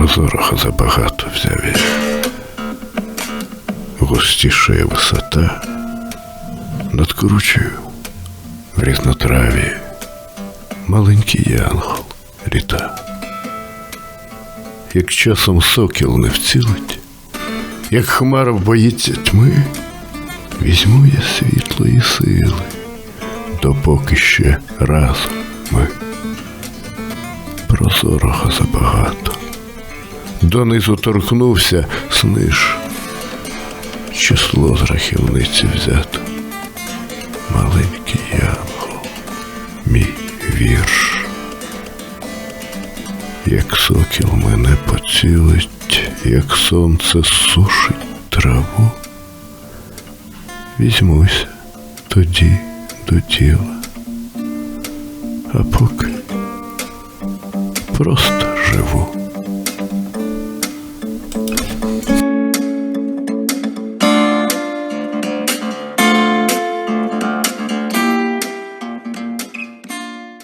Прозорого забагато взяв я. Густішає висота над кручею в різнотраві маленький янгол літа. Як часом сокіл не вцілить, як хмара боїться тьми, візьму я світлої сили, допоки ще разом ми. Прозорого забагато. Донизу торкнувся сниж. Число з рахівниці взято. Маленький янгол, мій вірш. Як сокіл мене поцілить, як сонце сушить траву. Візьмуся тоді до тіла. А поки просто живу.